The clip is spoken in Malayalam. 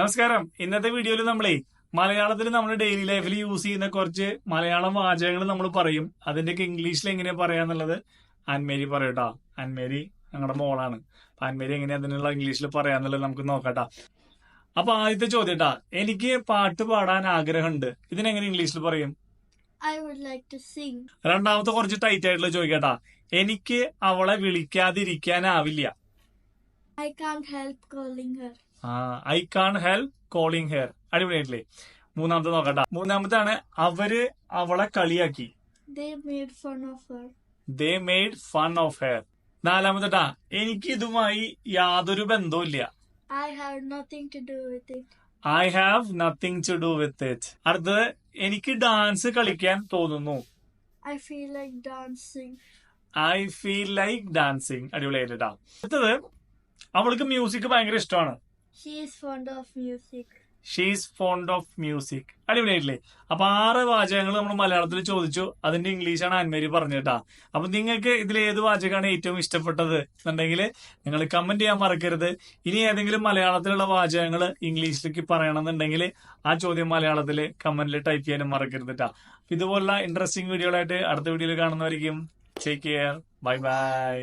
നമസ്കാരം. ഇന്നത്തെ വീഡിയോയിൽ നമ്മളെ മലയാളത്തിൽ നമ്മൾ ഡെയിലി ലൈഫിൽ യൂസ് ചെയ്യുന്ന കുറച്ച് മലയാളം വാചകങ്ങൾ നമ്മൾ പറയും. അതിന്റെയൊക്കെ ഇംഗ്ലീഷിൽ എങ്ങനെയാ പറയാന്നുള്ളത് അൻമേരി പറയട്ടോ. അൻമേരി ഞങ്ങളുടെ മോളാണ്. അപ്പൊ അൻമേരി എങ്ങനെയാ അതിനുള്ള ഇംഗ്ലീഷിൽ പറയാന്നുള്ളത് നമുക്ക് നോക്കട്ടാ. അപ്പൊ ആദ്യത്തെ ചോദ്യട്ടാ എനിക്ക് പാട്ട് പാടാൻ ആഗ്രഹമുണ്ട്. ഇതിനെങ്ങനെ ഇംഗ്ലീഷിൽ പറയും? I would like to sing രണ്ടാമത്തെ കുറച്ച് ടൈറ്റ് ആയിട്ടുള്ള ചോദിക്കട്ടാ എനിക്ക് അവളെ വിളിക്കാതിരിക്കാനാവില്ല. I can help calling her. I can help calling her അടിപൊളിയായിട്ടില്ലേ? മൂന്നാമത്തെ നോക്കട്ടെ. മൂന്നാമത്താണ് അവർ അവളെ കളിയാക്കി. They made fun of her നാലാമത്തെട്ടാ എനിക്ക് ഇതുമായി യാതൊരു ബന്ധവും ഇല്ല I have nothing to do with it. I have nothing to do with it അടുത്തത് എനിക്ക് ഡാൻസ് കളിക്കാൻ തോന്നുന്നു. I feel like dancing I feel like dancing അടിപൊളിയായിട്ടാ. അടുത്തത് അവൾക്ക് മ്യൂസിക് ഭയങ്കര ഇഷ്ടമാണ്. ഷീസ് ഫോണ്ട് ഓഫ് മ്യൂസിക് അടിപൊളിയായിട്ടില്ലേ? അപ്പൊ ആറ് വാചകങ്ങൾ നമ്മൾ മലയാളത്തിൽ ചോദിച്ചു. അതിന്റെ ഇംഗ്ലീഷാണ് അന്മേരി പറഞ്ഞിട്ടാ അപ്പൊ നിങ്ങൾക്ക് ഇതിൽ ഏത് വാചകമാണ് ഏറ്റവും ഇഷ്ടപ്പെട്ടത് എന്നുണ്ടെങ്കിൽ നിങ്ങൾ കമന്റ് ചെയ്യാൻ മറക്കരുത്. ഇനി ഏതെങ്കിലും മലയാളത്തിലുള്ള വാചകങ്ങൾ ഇംഗ്ലീഷിലേക്ക് പറയണമെന്നുണ്ടെങ്കിൽ ആ ചോദ്യം മലയാളത്തിൽ കമന്റിൽ ടൈപ്പ് ചെയ്യാനും മറക്കരുത് കേട്ടാ. ഇതുപോലുള്ള ഇൻട്രസ്റ്റിംഗ് വീഡിയോകളായിട്ട് അടുത്ത വീഡിയോയിൽ കാണുന്നവരിക്കും. Take care bye bye